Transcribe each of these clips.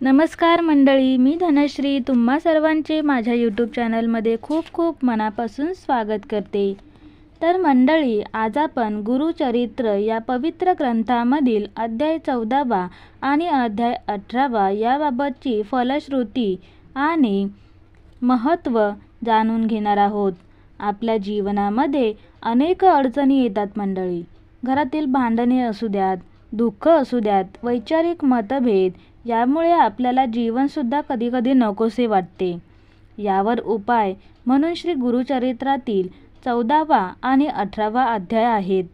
नमस्कार मंडळी मी धनश्री. तुम्हा सर्वांचे माझ्या यूट्यूब चॅनलमध्ये खूप खूप मनापासून स्वागत करते. तर मंडळी आज आपण गुरुचरित्र या पवित्र ग्रंथामधील अध्याय चौदावा आणि अध्याय अठरावा याबाबतची फलश्रुती आणि महत्त्व जाणून घेणार आहोत. आपल्या जीवनामध्ये अनेक अडचणी येतात मंडळी. घरातील भांडणे असू द्यात दुःख असू द्यात वैचारिक मतभेद यामुळे आपल्याला जीवनसुद्धा कधीकधी नकोसे वाटते. यावर उपाय म्हणून श्री गुरुचरित्रातील चौदावा आणि अठरावा अध्याय आहेत.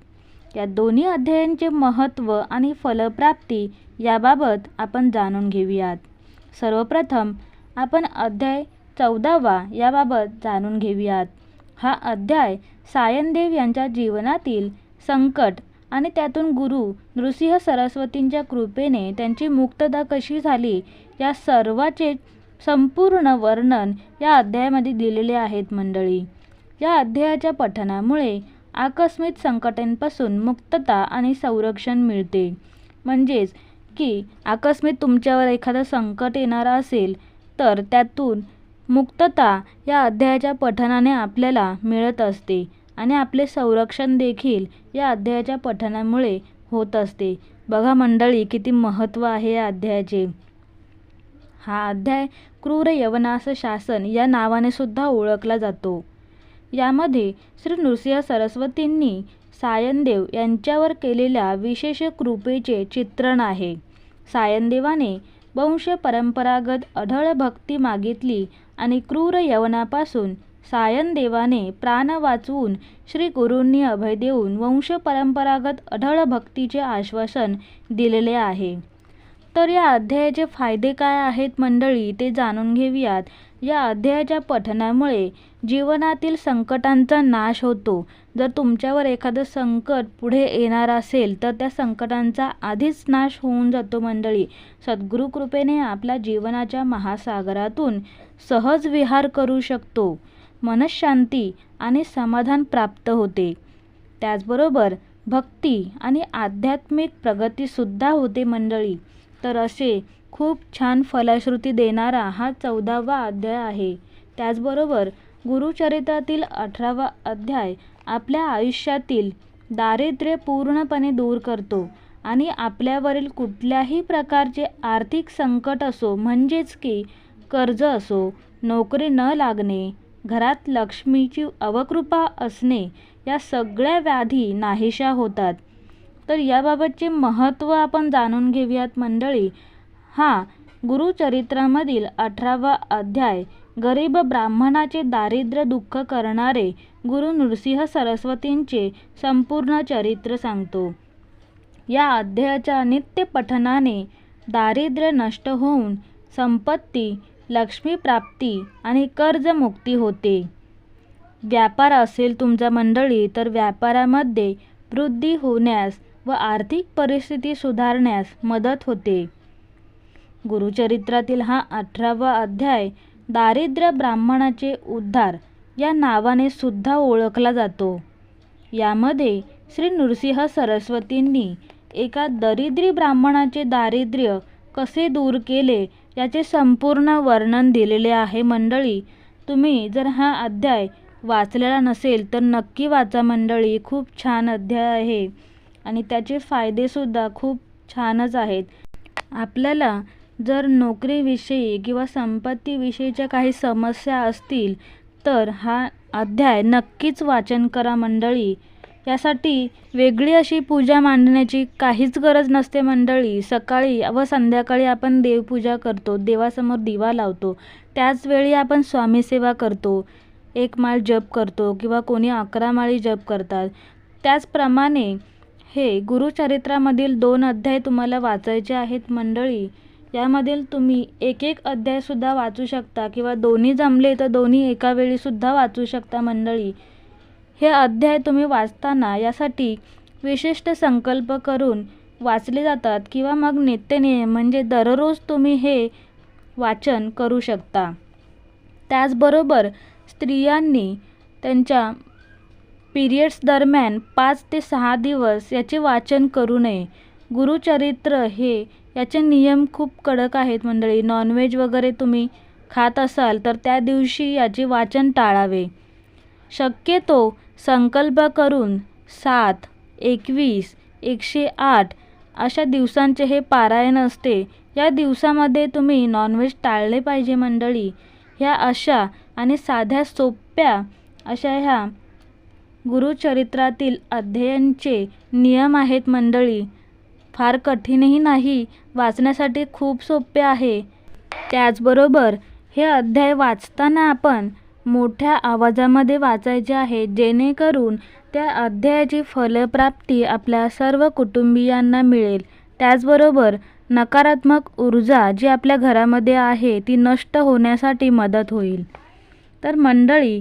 या दोन्ही अध्यायांचे महत्त्व आणि फलप्राप्ती याबाबत आपण जाणून घेऊयात. सर्वप्रथम आपण अध्याय चौदावा याबाबत जाणून घेऊयात. हा अध्याय सायनदेव यांच्या जीवनातील संकट आणि त्यातून गुरु नृसिंह सरस्वतींच्या कृपेने त्यांची मुक्तता कशी झाली या सर्वाचे संपूर्ण वर्णन या अध्यायामध्ये दिलेले आहेत मंडळी. या अध्यायाच्या पठनामुळे आकस्मिक संकटांपासून मुक्तता आणि संरक्षण मिळते. म्हणजेच की आकस्मिक तुमच्यावर एखादं संकट येणारं असेल तर त्यातून मुक्तता या अध्यायाच्या पठनाने आपल्याला मिळत असते. आणि आपले संरक्षण देखील या अध्यायाच्या पठनामुळे होत असते. बघा मंडळी किती महत्त्व आहे या अध्यायाचे. हा अध्याय क्रूर यवनास शासन या नावाने सुद्धा ओळखला जातो. यामध्ये श्री नृसिंह सरस्वतींनी सायनदेव यांच्यावर केलेल्या विशेष कृपेचे चित्रण आहे. सायनदेवाने वंश परंपरागत अढळ भक्ती मागितली आणि क्रूर यवनापासून सायनदेवाने प्राण वाचवून श्री गुरूंनी अभय देऊन वंशपरंपरागत अढळ भक्तीचे आश्वासन दिलेले आहे. तर या अध्यायाचे फायदे काय आहेत मंडळी ते जाणून घेऊयात. या अध्यायाच्या पठनामुळे जीवनातील संकटांचा नाश होतो. जर तुमच्यावर एखादं संकट पुढे येणार असेल तर त्या संकटांचा आधीच नाश होऊन जातो मंडळी. सद्गुरू कृपेने आपल्या जीवनाच्या महासागरातून सहज विहार करू शकतो. मनशांती आणि समाधान प्राप्त होते. त्याचबरोबर भक्ती आणि आध्यात्मिक प्रगतीसुद्धा होते मंडळी. तर असे खूप छान फलश्रुती देणारा हा चौदावा अध्याय आहे. त्याचबरोबर गुरुचरित्रातील अठरावा अध्याय आपल्या आयुष्यातील दारिद्र्य पूर्णपणे दूर करतो आणि आपल्यावरील कुठल्याही प्रकारचे आर्थिक संकट असो म्हणजेच की कर्ज असो नोकरी न लागणे घरात लक्ष्मीची अवकृपा असणे या सगळ्या व्याधी नाहीशा होतात. तर याबाबतचे महत्त्व आपण जाणून घेऊयात मंडळी. हा गुरुचरित्रामधील अठरावा अध्याय गरीब ब्राह्मणाचे दारिद्र्य दुःख करणारे गुरु नृसिंह सरस्वतींचे संपूर्ण चरित्र सांगतो. या अध्यायाच्या नित्य पठनाने दारिद्र्य नष्ट होऊन संपत्ती लक्ष्मीप्राप्ती आणि कर्जमुक्ती होते. व्यापार असेल तुमचा मंडळी तर व्यापारामध्ये वृद्धी होण्यास व आर्थिक परिस्थिती सुधारण्यास मदत होते. गुरुचरित्रातील हा अठरावा अध्याय दारिद्र्य ब्राह्मणाचे उद्धार या नावाने सुद्धा ओळखला जातो. यामध्ये श्री नृसिंह सरस्वतींनी एका दरिद्री ब्राह्मणाचे दारिद्र्य कसे दूर केले याचे संपूर्ण वर्णन दिलेले आहे मंडळी. तुम्ही जर हा अध्याय वाचलेला नसेल तर नक्की वाचा मंडळी. खूप छान अध्याय आहे आणि त्याचे फायदेसुद्धा खूप छानच आहेत. आपल्याला जर नोकरीविषयी किंवा संपत्तीविषयीच्या काही समस्या असतील तर हा अध्याय नक्कीच वाचन करा मंडळी. यासाठी वेगळी अशी पूजा मांडण्याची काहीच गरज नसते मंडळी. सकाळी व संध्याकाळी आपण देवपूजा करतो देवासमोर दिवा लावतो. त्याचवेळी आपण स्वामीसेवा करतो एक माळ जप करतो किंवा कोणी अकरा माळी जप करतात. त्याचप्रमाणे हे गुरुचरित्रामधील दोन अध्याय तुम्हाला वाचायचे आहेत मंडळी. यामधील तुम्ही एक एक अध्यायसुद्धा वाचू शकता किंवा दोन्ही जमले तर दोन्ही एका वेळीसुद्धा वाचू शकता मंडळी. हे अध्याय तुम्ही वाचताना यासाठी विशिष्ट संकल्प करून वाचले जातात किंवा मग नित्यनियम म्हणजे दररोज तुम्ही हे वाचन करू शकता. त्याचबरोबर स्त्रियांनी त्यांच्या पिरियड्स दरम्यान पाच ते सहा दिवस याचे वाचन करू नये. गुरुचरित्र हे याचे नियम खूप कडक आहेत मंडळी. नॉनव्हेज वगैरे तुम्ही खात असाल तर त्या दिवशी याचे वाचन टाळावे. शक्यतो संकल्प करून सात एकवीस एकशे आठ अशा दिवसांचे हे पारायण असते. या दिवसामध्ये तुम्ही नॉनव्हेज टाळले पाहिजे मंडळी. ह्या अशा आणि साध्या सोप्या अशा ह्या गुरुचरित्रातील अध्यायांचे नियम आहेत मंडळी. फार कठीणही नाही वाचण्यासाठी खूप सोपे आहे. त्याचबरोबर हे अध्याय वाचताना आपण मोठ्या आवाजामध्ये वाचायचे आहे जेणेकरून त्या अध्यायाची फलप्राप्ती आपल्या सर्व कुटुंबियांना मिळेल. त्याचबरोबर नकारात्मक ऊर्जा जी आपल्या घरामध्ये आहे ती नष्ट होण्यासाठी मदत होईल. तर मंडळी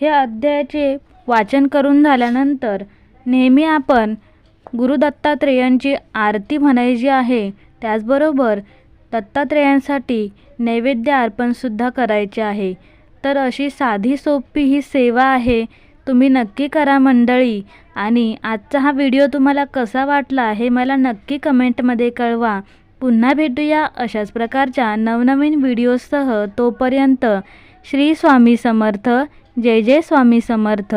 हे अध्यायाचे वाचन करून झाल्यानंतर नेहमी आपण गुरु दत्तात्रेयांची आरती म्हणायची आहे. त्याचबरोबर दत्तात्रेयांसाठी नैवेद्य अर्पणसुद्धा करायचे आहे. तर अशी साधी सोपी ही सेवा आहे. तुम्ही नक्की करा मंडळी. आणि आजचा हा व्हिडिओ तुम्हाला कसा वाटला हे मला नक्की कमेंटमध्ये कळवा. पुन्हा भेटूया अशाच प्रकारच्या नवनवीन व्हिडिओसह तोपर्यंत श्री स्वामी समर्थ. जय जय स्वामी समर्थ.